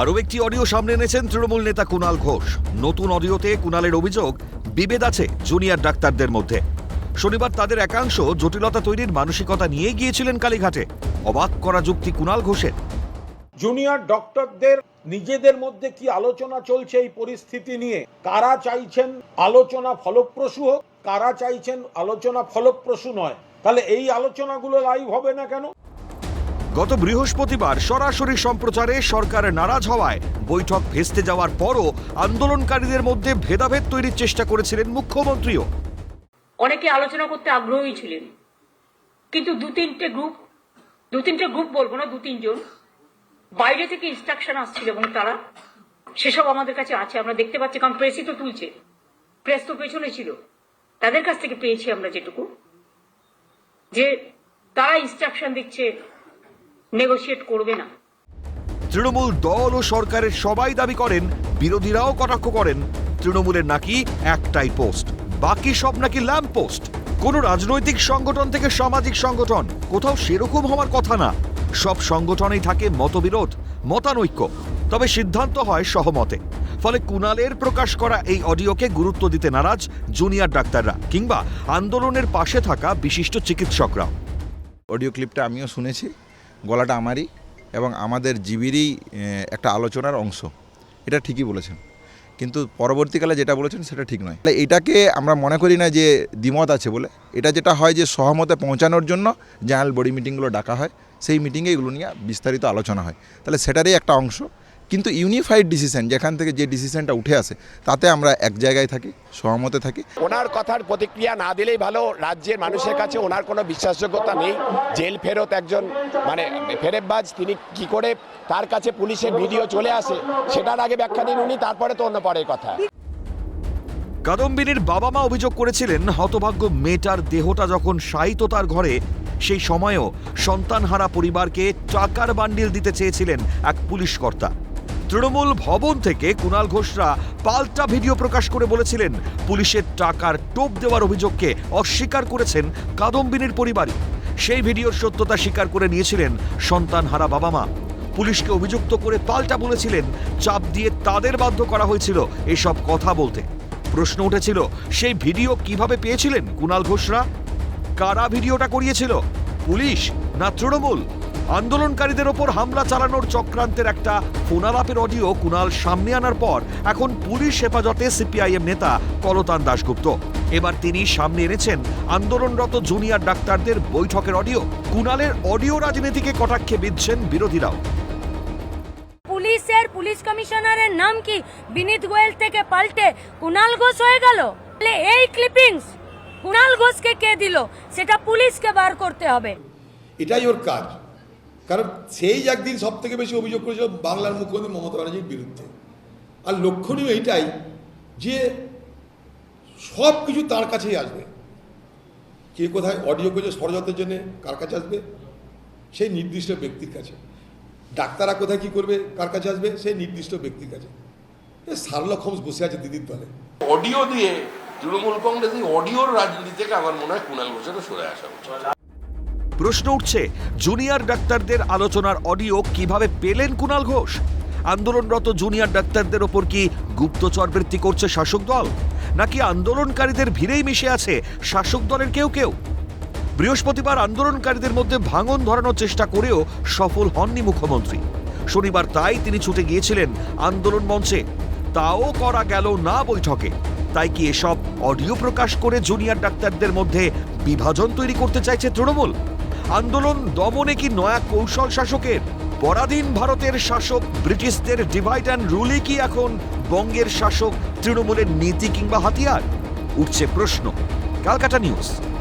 আরও একটি অডিও সামনে এনেছেন তৃণমূল নেতা কুণাল ঘোষ। নতুন অডিওতে কুণালের অভিযোগ, বিভেদ আছে জুনিয়র ডাক্তারদের মধ্যে। শনিবার তাদের একাংশ জটিলতা তৈরির মানসিকতা নিয়ে গিয়েছিলেন কালীঘাটে। অবাক করা যুক্তি কুণাল ঘোষের। জুনিয়র ডক্টরদের নিজেদের মধ্যে কি আলোচনা চলছে এই পরিস্থিতি নিয়ে? কারা চাইছেন আলোচনা ফলপ্রসূ হোক, কারা চাইছেন আলোচনা ফলপ্রসূ নয়? তাহলে এই আলোচনাগুলো লাইভ হবে না কেন? গত বৃহস্পতিবার সরাসরি সম্প্রচারে সরকার নারাজ হওয়ায় বৈঠক ভেস্তে যাওয়ার পরও আন্দোলনকারীদের মধ্যে ভেদাভেদ তৈরির চেষ্টা করেছিলেন মুখ্যমন্ত্রীও। অনেকে আলোচনা করতে আগ্রহী ছিলেন। কিন্তু দু তিনটে গ্রুপ, দু তিনটে গ্রুপ বলব না, দু তিনজন। বাইরে থেকে ইনস্ট্রাকশন আসছিল এবং তারা সেসব আমাদের কাছে আছে, আমরা দেখতে পাচ্ছি, কারণ প্রেসই তো তুলছে। প্রেস তো পেছনে ছিল। তাদের কাছ থেকে পেয়েছি আমরা যেটুকু। যে তারা ইনস্ট্রাকশন দিচ্ছে নেগোশিয়েট করবে না। তৃণমূল দল ও সরকারের সবাই দাবি করেন বিরোধীরাও কটাক্ষ করেন তৃণমূলের নাকি একটাই পোস্ট বাকি সব নাকি ল্যাম্প পোস্ট। কোন রাজনৈতিক সংগঠন থেকে সামাজিক সংগঠন কোথাও সেরকম হওয়ার কথা না। সব সংগঠনেই থাকে মতবিরোধ মতানৈক্য তবে সিদ্ধান্ত হয় সহমতে। ফলে কুণালের প্রকাশ করা এই অডিওকে গুরুত্ব দিতে নারাজ জুনিয়র ডাক্তাররা কিংবা আন্দোলনের পাশে থাকা বিশিষ্ট চিকিৎসকরাও। অডিও ক্লিপটা আমিও শুনেছি। গলাটা আমারই এবং আমাদের জীবিরই একটা আলোচনার অংশ। এটা ঠিকই বলেছেন। কিন্তু পরবর্তীকালে যেটা বলেছেন সেটা ঠিক নয়। তাহলে এটাকে আমরা মনে করি না যে দ্বিমত আছে বলে। এটা যেটা হয় যে সহমতে পৌঁছানোর জন্য জেনারেল বডি মিটিংগুলো ডাকা হয়, সেই মিটিংয়ে এগুলো নিয়ে বিস্তারিত আলোচনা হয়। তাহলে সেটারই একটা অংশ। কিন্তু ইউনিফাইড ডিসিশন যেখান থেকে যে ডিসিশনটা উঠে আসে তাতে আমরা এক জায়গায় থাকি সহমতে থাকি। ওনার কথার প্রতিক্রিয়া না দিলেই ভালো রাজ্যের মানুষের কাছে ওনার কোনো বিশ্বাসযোগ্যতা নেই। জেল ফেরত একজন মানে ফেরেববাজ তিনি কি করে তার কাছে পুলিশের ভিডিও চলে আসে সেটার আগে ব্যাখ্যা দিন উনি তারপরে তো অন্য পরের কথা। কাদম্বিনীর বাবা মা অভিযোগ করেছিলেন হতভাগ্য মেয়েটার দেহটা যখন শায়িত তার ঘরে সেই সময়েও সন্তানহারা পরিবারকে টাকার বান্ডিল দিতে চেয়েছিলেন এক পুলিশ কর্তা। তৃণমূল ভবন থেকে কুণাল ঘোষরা পাল্টা ভিডিও প্রকাশ করে বলেছিলেন, পুলিশের টাকার টোপ দেওয়ার অভিযোগকে অস্বীকার করেছেন কাদম্বিনীর পরিবারই। সেই ভিডিওর সত্যতা স্বীকার করে নিয়েছিলেন সন্তানহারা বাবা মা। পুলিশকে অভিযুক্ত করে পাল্টা বলেছিলেন, চাপ দিয়ে তাদের বাধ্য করা হয়েছিল এসব কথা বলতে। প্রশ্ন উঠেছিল, সেই ভিডিও কীভাবে পেয়েছিলেন কুণাল ঘোষরা? কারা ভিডিওটা করিয়েছিল? পুলিশ না তৃণমূল? আন্দোলনকারীদের ওপর হামলা চালানোর চক্রান্তের একটা ফোনালাপের অডিও কুণাল সামনে আনার পর এখন পুলিশ হেফাজতে সিপিআইএম নেতা কলতান দাশগুপ্ত। এবার তিনি সামনে এনেছেন আন্দোলনরত জুনিয়র ডাক্তারদের বৈঠকের অডিও। কুণালের অডিও রাজনীতিকে কটাক্ষে বিধছেন বিরোধীরাও। পুলিশের পুলিশ কমিশনারের নাম কি বিনীত গোয়েল থেকে পাল্টে কুণাল ঘোষ হয়ে গেল? এই ক্লিপিংস কুণাল ঘোষকে কে দিল? সেটা পুলিশকে বার করতে হবে। এটাই ওর কাজ। কারণ সেই একদিন সব থেকে বেশি অভিযোগ করেছিল বাংলার মুখ্যমন্ত্রী মমতা ব্যানার্জির বিরুদ্ধে। আর লক্ষণীয় এটাই যে সব কিছু তার কাছেই আসবে। কে কোথায় অডিও করেছে, ষড়যন্ত্রের জন্য কার কাছে আসবে? সেই নির্দিষ্ট ব্যক্তির কাছে। ডাক্তাররা কোথায় কি করবে, কার কাছে আসবে? সেই নির্দিষ্ট ব্যক্তির কাছে। সার্লক হোমস বসে আছে দিদির দলে অডিও দিয়ে তৃণমূল কংগ্রেস অডিওর রাজনীতি থেকে আমার মনে হয় কুণাল ঘোষেরও সরে আসা উচিত। প্রশ্ন উঠছে, জুনিয়র ডাক্তারদের আলোচনার অডিও কীভাবে পেলেন কুণাল ঘোষ? আন্দোলনরত জুনিয়র ডাক্তারদের ওপর কি গুপ্তচর বৃত্তি করছে শাসক দল? নাকি আন্দোলনকারীদের ভিড়েই মিশে আছে শাসক দলের কেউ কেউ? বৃহস্পতিবার আন্দোলনকারীদের মধ্যে ভাঙন ধরানোর চেষ্টা করেও সফল হননি মুখ্যমন্ত্রী। শনিবার তাই তিনি ছুটে গিয়েছিলেন আন্দোলন মঞ্চে। তাও করা গেল না বৈঠকে। তাই কি এসব অডিও প্রকাশ করে জুনিয়র ডাক্তারদের মধ্যে বিভাজন তৈরি করতে চাইছে তৃণমূল? আন্দোলন দমনে কি নয়া কৌশল শাসকের? পরাধীন ভারতের শাসক ব্রিটিশদের ডিভাইড অ্যান্ড রুলই কি এখন বঙ্গের শাসক তৃণমূলের নীতি কিংবা হাতিয়ার? উঠছে প্রশ্ন। Calcutta news.